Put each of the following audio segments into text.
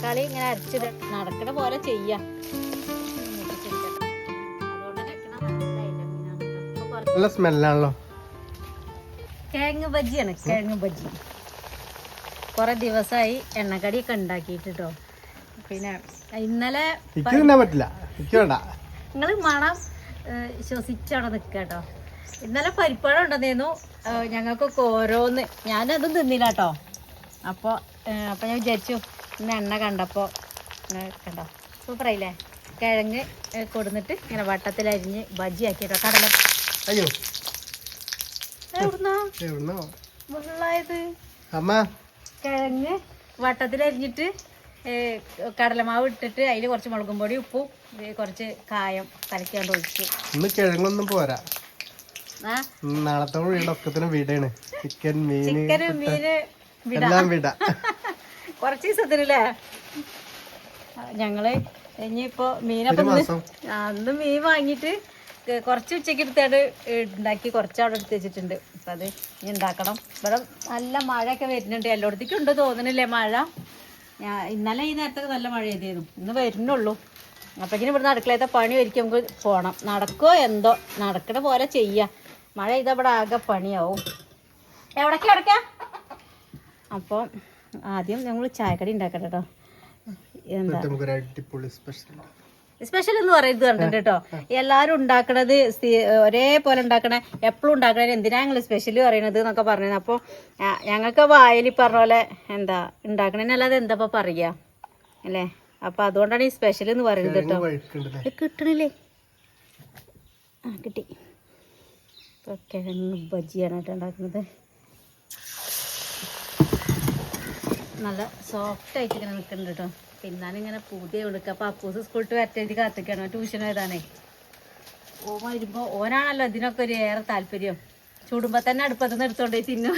തക്കാളി ഇങ്ങനെ അരച്ചിട നടക്കണ പോലെ ചെയ്യാം. നല്ല. അപ്പൊ സ്മെല്ലാണല്ലോ. കിഴങ്ങ് ബജിയാണ് കിഴങ്ങ് ബജി. കുറെ ദിവസമായി എണ്ണക്കടിയൊക്കെ ഉണ്ടാക്കിയിട്ട് കേട്ടോ പിന്നെ ഇന്നലെ പറ്റില്ല. നിങ്ങൾ മണം ശ്വസിച്ചവിടെ നിൽക്കുക ഇന്നലെ പരിപ്പഴം ഉണ്ടെന്നേന്നു. ഏഹ്, ഞങ്ങൾക്കൊക്കെ ഓരോന്ന്. ഞാനതും തിന്നില്ല കേട്ടോ അപ്പോൾ അപ്പോൾ ഞാൻ വിചാരിച്ചു ഇന്ന് എണ്ണ കണ്ടപ്പോൾ കണ്ടോ? സൂപ്പറായില്ലേ കിഴങ്ങ് ഏഹ്, കൊടുന്നിട്ട് ഇങ്ങനെ വട്ടത്തിലരിഞ്ഞ് ബജ്ജി ആക്കി കേട്ടോ കടല. അയ്യോ. വെള്ളായത് അമ്മ. കിഴങ്ങ് വട്ടത്തിൽ അരിഞ്ഞിട്ട് കടലമാവ് ഇട്ടിട്ട് അതിൽ കുറച്ച് മുളകും പൊടി ഉപ്പും കുറച്ച് കായം കലക്കാണ്ട് ഒഴിച്ചു. ഇന്ന് കിഴങ്ങൊന്നും പോരാ. നാളത്തെ വീട് ഒക്കത്തിന് വീടാണ് ചിക്കൻ മീൻ ചിക്കന് മീന് എല്ലാം വീടാ. കുറച്ച് ദിവസത്തിനല്ലേ? ഞങ്ങൾ ഇനിയിപ്പോ മീനൊക്കെ മീനപ്പം അന്ന് മീൻ വാങ്ങിയിട്ട് ക- കുറച്ച് ഉച്ചയ്ക്ക് എടുത്താണ്ട് ഉണ്ടാക്കി കുറച്ച് അവിടെ എടുത്ത് വെച്ചിട്ടുണ്ട്. അപ്പം അത് ഇനി ഉണ്ടാക്കണം ഇവിടെ നല്ല മഴയൊക്കെ വരുന്നുണ്ട്. എല്ലായിടത്തേക്കും ഉണ്ട് തോന്നണില്ലേ മഴ? ഞാൻ ഇന്നലെ ഈ നേരത്തൊക്കെ നല്ല മഴ ചെയ്തിരുന്നു ഇന്ന് വരുന്നുള്ളൂ. അപ്പോഴേക്കും ഇവിടുന്ന് അടുക്കളയത്തെ പണി ഒരിക്കൽ നമുക്ക് പോകണം നടക്കോ എന്തോ? നടക്കണ പോലെ ചെയ്യാം. മഴ ചെയ്താൽ ഇവിടെ ആകെ പണിയാവും. എവിടേക്ക് എവിടേക്കാ? അപ്പോൾ ആദ്യം ഞങ്ങൾ ചായക്കടി ഉണ്ടാക്കട്ടെ കേട്ടോ എന്താ സ്പെഷ്യൽ എന്ന് പറയുന്നത് കണ്ടിട്ട് കേട്ടോ. എല്ലാരും ഉണ്ടാക്കണത് ഒരേപോലെ ഉണ്ടാക്കണ എപ്പോഴും ഉണ്ടാക്കണത് എന്തിനാ ഞങ്ങൾ സ്പെഷ്യൽ പറയണത് എന്നൊക്കെ പറഞ്ഞത്. അപ്പോൾ ഞങ്ങൾക്ക് വായലി പറഞ്ഞ പോലെ എന്താ ഉണ്ടാക്കണതിനല്ലാതെ എന്താ ഇപ്പൊ പറയുക അല്ലേ? അപ്പൊ അതുകൊണ്ടാണ് ഈ സ്പെഷ്യൽ എന്ന് പറയുന്നത് കേട്ടോ. കിട്ടണില്ലേ? ആ കിട്ടി. കിഴങ്ങ് ബജിയാണ് കേട്ടോ ഉണ്ടാക്കുന്നത്. നല്ല സോഫ്റ്റ് ആയിട്ട് ഇങ്ങനെ നിൽക്കുന്നുണ്ട് കേട്ടോ തിന്നാനിങ്ങനെ പുതിയ കൊടുക്കുക അപ്പോൾ അപ്പൂസ് സ്കൂളിട്ട് വരട്ടെഴുതി കാത്തിക്കണം. ട്യൂഷൻ എഴുതാനേ. ഓ വരുമ്പോൾ ഓനാണല്ലോ ഇതിനൊക്കെ ഒരു ഏറെ താല്പര്യം. ചൂടുമ്പോൾ തന്നെ അടുപ്പത്ത് നിന്ന് എടുത്തോണ്ട് പോയി തിന്നും.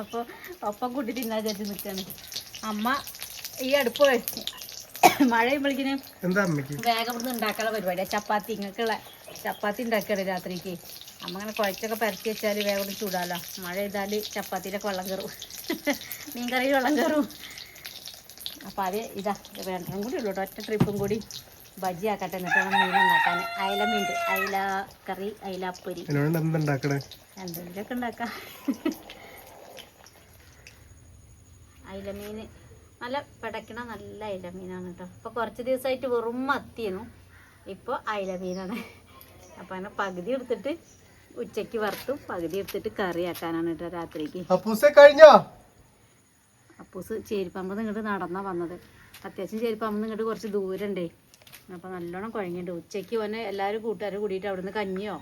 അപ്പോൾ ഒപ്പം കൂട്ടി തിന്നാ ചേച്ചി നിൽക്കുകയാണ് അമ്മ ഈ അടുപ്പ് മഴ ചെയ്യുമ്പോഴേക്കിനും വേഗം ഇവിടുന്ന് ഉണ്ടാക്കാനുള്ള പരിപാടിയാണ് ചപ്പാത്തി ഇങ്ങക്കുള്ള ചപ്പാത്തി ഉണ്ടാക്കുകയാണ് രാത്രിക്ക്. അമ്മ അങ്ങനെ കുഴച്ചൊക്കെ പരത്തി വെച്ചാൽ വേഗം ചൂടാലോ. മഴ ചെയ്താൽ ചപ്പാത്തിയിലൊക്കെ വെള്ളം കയറും മീൻ കറി വെള്ളം കയറും അപ്പോൾ അത് ഇതാ വേണ്ടതും കൂടി ഉള്ളൂ കേട്ടോ. ഒറ്റ ട്രിപ്പും കൂടി ബജി ആക്കട്ടെ എന്നിട്ട് മീൻ ഉണ്ടാക്കാൻ. അയല മീൻ അയല കറി അയല പൊരി എന്തെങ്കിലുമൊക്കെ ഉണ്ടാക്കാം. അയില മീൻ നല്ല പിടയ്ക്കണ നല്ല അയല മീനാണ് കേട്ടോ. ഇപ്പോൾ കുറച്ച് ദിവസമായിട്ട് വെറും മത്തിയുന്നു ഇപ്പോൾ അയല മീനാണ്. അപ്പോൾ അങ്ങനെ പകുതി എടുത്തിട്ട് ഉച്ചയ്ക്ക് വറുത്തും പകുതി എടുത്തിട്ട് കറി ആക്കാനാണ് കേട്ടോ രാത്രിക്ക്. അപ്പൂസെ കഴിഞ്ഞോ? അപ്പൂസ് ചേരിപ്പമ്പ് ഇങ്ങോട്ട് നടന്നാ വന്നത്. അത്യാവശ്യം ചേരിപ്പമ്പ് ഇങ്ങോട്ട് കുറച്ച് ദൂരണ്ടേ. അപ്പോൾ നല്ലോണം കുഴങ്ങിണ്ട്. ഉച്ചയ്ക്ക് വന്നെ എല്ലാവരും കൂട്ടുകാരും കൂടിയിട്ട് അവിടുന്ന് കഞ്ഞിയോ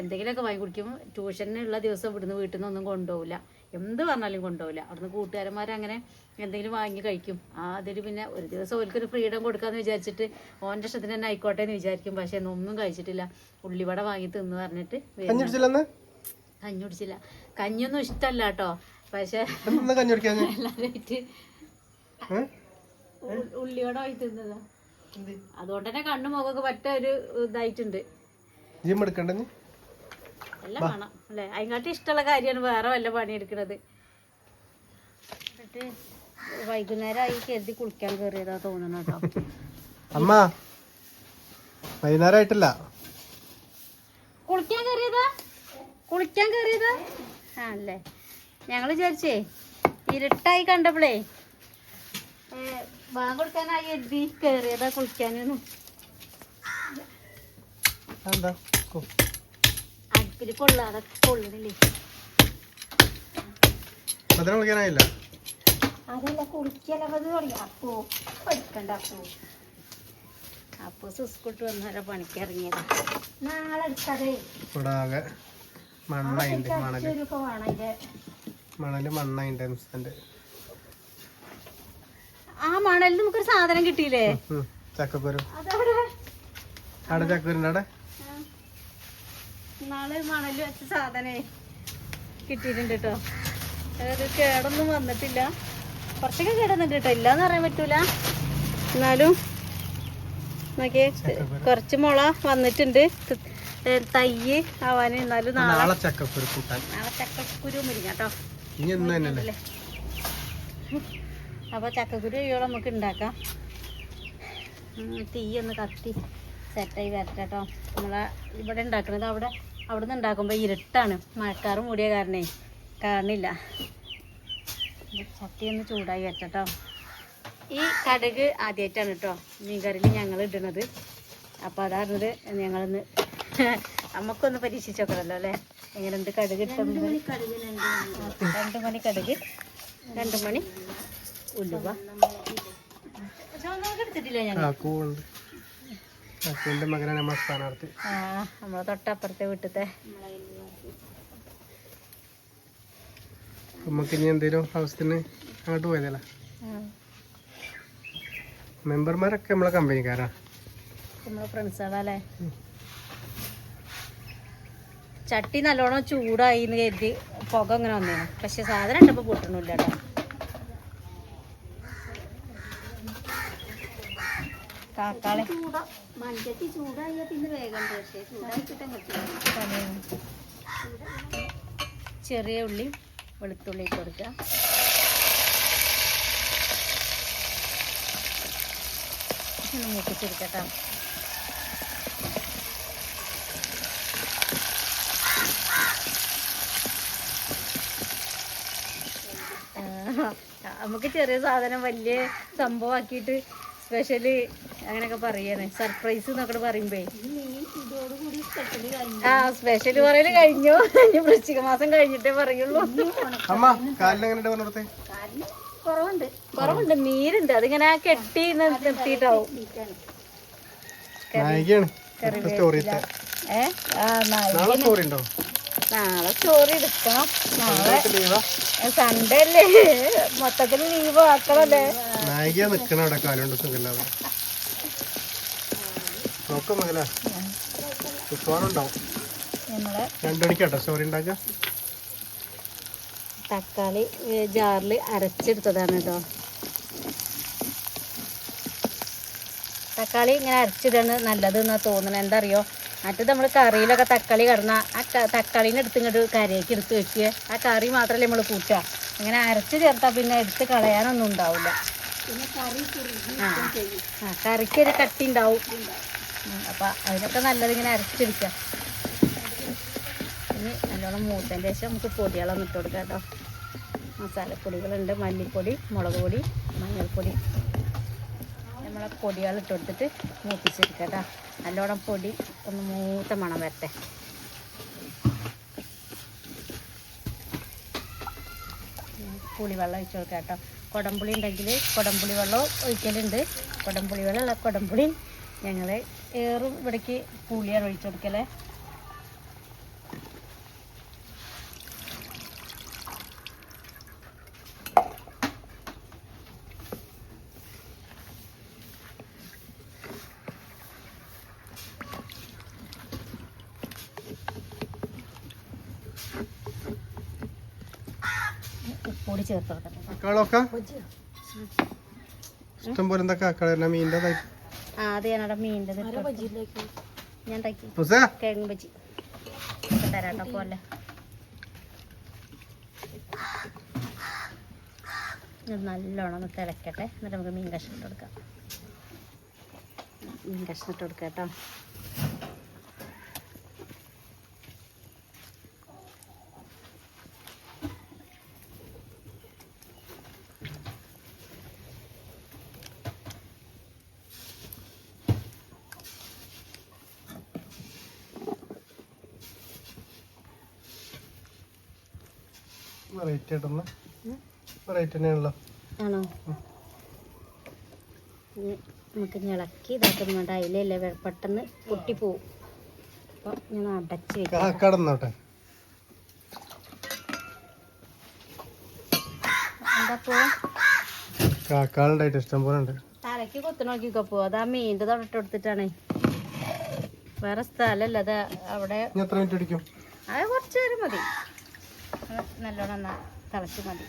എന്തെങ്കിലുമൊക്കെ വാങ്ങി കുടിക്കും ട്യൂഷനുള്ള ദിവസം ഇവിടുന്ന് വീട്ടിൽ നിന്നൊന്നും കൊണ്ടുപോകില്ല എന്ത് പറഞ്ഞാലും കൊണ്ടുപോകില്ല അവിടുന്ന് കൂട്ടുകാരന്മാരങ്ങനെ എന്തെങ്കിലും വാങ്ങി കഴിക്കും. ആ അതിൽ പിന്നെ ഒരു ദിവസം ഓൽക്കൊരു ഫ്രീഡം കൊടുക്കാന്ന് വിചാരിച്ചിട്ട് ഓന്റെ ഇഷ്ടത്തിന് തന്നെ ആയിക്കോട്ടെ എന്ന് വിചാരിക്കും. പക്ഷേ ഒന്നും കഴിച്ചിട്ടില്ല. ഉള്ളിവട വാങ്ങി തിന്ന് പറഞ്ഞിട്ട്. കഞ്ഞി കുടിച്ചില്ല കഞ്ഞിയൊന്നും ഇഷ്ടമല്ല കേട്ടോ. പക്ഷേ എല്ലാവരുമായിട്ട് ഏ? ഉ- ഉള്ളിയോടെ വാങ്ങി തിന്നതാ. അതുകൊണ്ട് തന്നെ കണ്ണു മുഖമൊക്കെ പറ്റ ഒരു ഇതായിട്ടുണ്ട്. ജിം എടുക്കണ്ടേ? എല്ലാം വേണം അല്ലേ? ഇഷ്ടമുള്ള കാര്യമാണ് വേറെ വല്ല പണിയെടുക്കണത്. എന്നിട്ട് വൈകുന്നേരം ആയി കരുതി കുളിക്കാൻ കയറിയതാ തോന്നണം കേട്ടോ അമ്മ വൈകുന്നേരമായിട്ടില്ല. കുളിക്കാൻ കയറിയതാ? കുളിക്കാൻ കയറിയതാ? ആ അല്ലേ. ഞങ്ങൾ വിചാരിച്ചേ ഇരുട്ടായി കണ്ടപ്പോഴേ ബാങ്ക് കൊടുക്കാനായി എഴുതി കയറിയതാ കുളിക്കാനൊന്നും. എന്താ. അടുപ്പിൽ കൊള്ളാതെ കൊള്ളണില്ലേ ഭദ്രം വിളിക്കാനായില്ല അതല്ല കുളിക്കലത് തുടങ്ങി. അപ്പോ പഠിക്കണ്ട അപ്പോ. അപ്പോ സുസ്കൂട്ട് വന്നാലോ പണിക്കിറങ്ങിയത്. നാളെ എടുക്കാതെ മണ്ണായിണ്ട് മണൽ. മണൽ മണ്ണായിണ്ട് എംസന്റെ. ആ മണലിൽ നമുക്കൊരു സാധനം കിട്ടിയില്ലേ. ചക്കക്കുരു. അവിടെ ചക്കക്കുരുണ്ട് അവിടെ. നാളെ മണൽ വെച്ച സാധനേ കിട്ടിയിട്ടുണ്ട് കേട്ടോ അതായത് കേടൊന്നും വന്നിട്ടില്ല. കുറച്ചൊക്കെ കേടൊന്നുണ്ട് കേട്ടോ ഇല്ലാന്ന് പറയാൻ പറ്റൂല. എന്നാലും നോക്കിയേ കുറച്ച് മുള വന്നിട്ടുണ്ട്. തയ്യ് ആവാൻ എന്നാലും നാളെ ചക്കക്കുരു നാളെ ചക്കക്കുരു അപ്പോൾ ചക്കക്കുരു കഴിയോളം നമുക്ക് ഉണ്ടാക്കാം. തീയൊന്ന് കത്തി. സെറ്റായി വരട്ടെ കേട്ടോ നമ്മളെ ഇവിടെ ഉണ്ടാക്കണത് അവിടെ അവിടെ നിന്ന് ഉണ്ടാക്കുമ്പോൾ ഇരുട്ടാണ്. മഴക്കാറ് മൂടിയ കാരണേ. കാരണില്ല. ചട്ടി ഒന്ന് ചൂടായി വെച്ചോ ഈ കടുക് ആദ്യമായിട്ടാണ് കേട്ടോ മീൻകറിയിൽ ഞങ്ങൾ ഇടുന്നത് അപ്പോൾ അതാണത് ഞങ്ങളൊന്ന് നമുക്കൊന്ന് പരീക്ഷിച്ച് നോക്കണമല്ലോ അല്ലേ? എങ്ങനെയുണ്ട് കടുക് ഇട്ടത്? രണ്ട് മണി കടുക് രണ്ട് മണി. ഉലുവ. എടുത്തിട്ടില്ല ഞാൻ കാക്കുവിന്റെ മകനാണ് നമ്മളെ സ്ഥാനാർത്ഥി. ആ നമ്മളെ തൊട്ടപ്പുറത്തെ വീട്ടിലത്തെ. നമുക്ക് ഇനി എന്തെങ്കിലും ആവശ്യത്തിന് അങ്ങോട്ട് പോയതല്ല? മെമ്പർമാരൊക്കെ നമ്മളെ കമ്പനിക്കാരാ? നമ്മളെ ഫ്രണ്ട്സാണല്ലേ ചട്ടി നല്ലോണം ചൂടായി എന്ന് കരുതി പുക അങ്ങനെ വന്നേനു പക്ഷെ സാധനം ഉണ്ടപ്പോൾ പൊട്ടണില്ല കേട്ടോ. കാക്കാളെ. മഞ്ചത്തി ചൂടായ പിന്നെ വേഗം പക്ഷേ ചൂടാക്കിട്ടും ചെറിയ ഉള്ളി വെളുത്തുള്ളി കൊടുക്കുക. ഒന്ന് മൂപ്പിച്ചെടുക്കട്ടോ. നമുക്ക് ചെറിയ സാധനം വലിയ സംഭവമാക്കിയിട്ട് സ്പെഷ്യൽ അങ്ങനെയൊക്കെ പറയണേ. സർപ്രൈസ് എന്നൊക്കെ പറയുമ്പേ. ആ സ്പെഷ്യൽ കഴിഞ്ഞു. ആ സ്പെഷ്യൽ പറയൽ കഴിഞ്ഞു. ഇനി വൃശ്ചിക മാസം കഴിഞ്ഞിട്ടേ പറയുള്ളൂ. കുറവുണ്ട്. കുറവുണ്ട്. നീരുണ്ട്. അതിങ്ങനെ കെട്ടി നിർ- നിർത്തിയിട്ടാവും. ഏ? ആ നാളെ നാളെ സ്റ്റോറി ഉണ്ടോ? നാളെ സ്റ്റോറി എടുക്കണം. നാളെ സൺഡേ അല്ലേ? മൊത്തത്തിൽ ലീവ് ആക്കണല്ലേ? നായിക നിക്കണ അവിടെ. കാലുണ്ട് സുഖമില്ലാതെ. നോക്കാം മകല മിക്കവാറുണ്ടാവും നമ്മളെ രണ്ടു മണിക്കാട്ടോ സ്റ്റോറി ഉണ്ടാക്കുക തക്കാളി ജാറിൽ അരച്ചെടുത്തതാണ് കേട്ടോ. തക്കാളി ഇങ്ങനെ അരച്ചിടാണ് നല്ലത് എന്നാ തോന്നുന്നത് എന്താ അറിയോ മറ്റത് നമ്മൾ കറിയിലൊക്കെ തക്കാളി കിടന്ന ആ തക്കാളീനെ എടുത്ത് ഇങ്ങോട്ട് കറിയൊക്കെ എടുത്ത് വെക്കുക. ആ കറി മാത്രമല്ലേ നമ്മൾ കൂട്ടുക. ഇങ്ങനെ അരച്ച് ചേർത്താൽ പിന്നെ എടുത്ത് കളയാനൊന്നും ഉണ്ടാവില്ല. ആ ആ കറിക്ക് ഒരു കട്ടി ഉണ്ടാവും. അപ്പം അതിനൊക്കെ നല്ലത് ഇങ്ങനെ അരച്ചെടുക്കുക ഇനി നല്ലോണം മൂത്തതിന് ശേഷം നമുക്ക് പൊടികളൊന്നും ഇട്ട് കൊടുക്കാം കേട്ടോ. മസാലപ്പൊടികളുണ്ട് മല്ലിപ്പൊടി മുളക് പൊടി മഞ്ഞൾപ്പൊടി. നമ്മളെ പൊടികൾ ഇട്ട് കൊടുത്തിട്ട് മൂപ്പിച്ചെടുക്കാം കേട്ടോ. നല്ലോണം പൊടി ഒന്ന് മൂത്ത മണം വരട്ടെ. പുളിവെള്ളം ഒഴിച്ച് കൊടുക്കാം കേട്ടോ. കുടംപുളി ഉണ്ടെങ്കിൽ കുടംപുളി വെള്ളം ഒഴിക്കലുണ്ട്. കുടംപുളി വെള്ളമുള്ള കുടംപുളി ഞങ്ങൾ ഏറും ഇവിടേക്ക് പുളിയാണ് ഒഴിച്ചു കൊടുക്കലേ ഉപ്പുകൂടി ചേർത്ത് കൊടുക്കണം ഇഷ്ടം പോലെ എന്താ കാക്കള മീന്റെ ആ അത് ഞാനവിടെ മീന്റെ ഞാൻ ഉണ്ടാക്കി മുസേ കിഴങ്ങ് ബജി ഒക്കെ തരാട്ടോ പോലെ. ഇത് നല്ലോണം ഒന്ന് തിളക്കട്ടെ. എന്നിട്ട് നമുക്ക് മീൻ കഷ്ണം ഇട്ട് കൊടുക്കാം. മീൻ കഷ്ണം ഇട്ട് കൊടുക്കാം കേട്ടോ. റേറ്റ് ആയിട്ടുള്ള വെറൈറ്റി തന്നെയാണല്ലോ. ആണോ? നമുക്ക് ഇളക്കി ഇതാക്കുന്നു വേണ്ട അതിലല്ലേ പെട്ടെന്ന് പൊട്ടിപ്പോവും. അപ്പം ഞാൻ അടച്ച് വെക്കാം. കടന്നോട്ടെ. കാക്കാളുണ്ടായിട്ട് ഇഷ്ടം പോലെ ഉണ്ട്. തലക്ക് കൊത്തു നോക്കിക്കോ പോ. അതാ മീന്റെ തൊട്ട് കൊടുത്തിട്ടാണേ. വേറെ സ്ഥലമല്ല അത് അവിടെ എത്ര മിനിറ്റ് അടിക്കും? അത് കുറച്ച് നേരം മതി. നല്ലോണം എന്നാ തിളച്ച് മതി.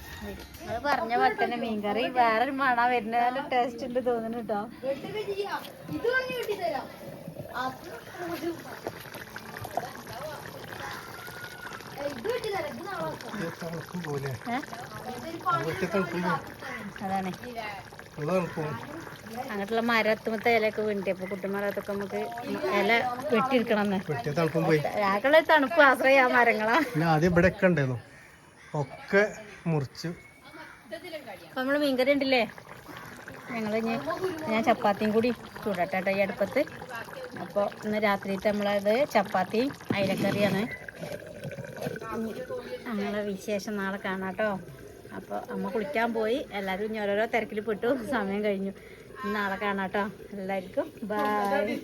പറഞ്ഞ പോലെ തന്നെ മീൻകറി വേറൊരു മണ വരുന്ന നല്ല ടേസ്റ്റ് ഉണ്ട് തോന്നുന്നു കേട്ടോ. അങ്ങനെയുള്ള അതാണ്. അങ്ങോട്ടുള്ള മരത്തുമത്തെ ഇലയൊക്കെ അപ്പൊ കുട്ടിമരത്തൊക്കെ നമുക്ക് ഇല വെട്ടിയെടുക്കണം തണുപ്പും ആശ്രയ ആ മരങ്ങളാ. ആദ്യം ഇവിടെ ഉണ്ടായിരുന്നു. ഒക്കെ മുറിച്ച്. നമ്മൾ നമ്മൾ മീൻകറി ഉണ്ടല്ലേ? ഞങ്ങൾ ഞാൻ ചപ്പാത്തിയും കൂടി ചൂടട്ടെ ഈ അടുപ്പത്ത്. അപ്പോൾ ഇന്ന് രാത്രിയിലത്തെ നമ്മളത് ചപ്പാത്തിയും അയിലക്കറിയാണ്. ഞങ്ങളെ വിശേഷം നാളെ കാണാട്ടോ അപ്പോൾ അമ്മ കുളിക്കാൻ പോയി. എല്ലാവരും ഓരോരോ തിരക്കിൽ പെട്ടു. സമയം കഴിഞ്ഞു. നാളെ കാണാട്ടോ എല്ലാവർക്കും ബൈ.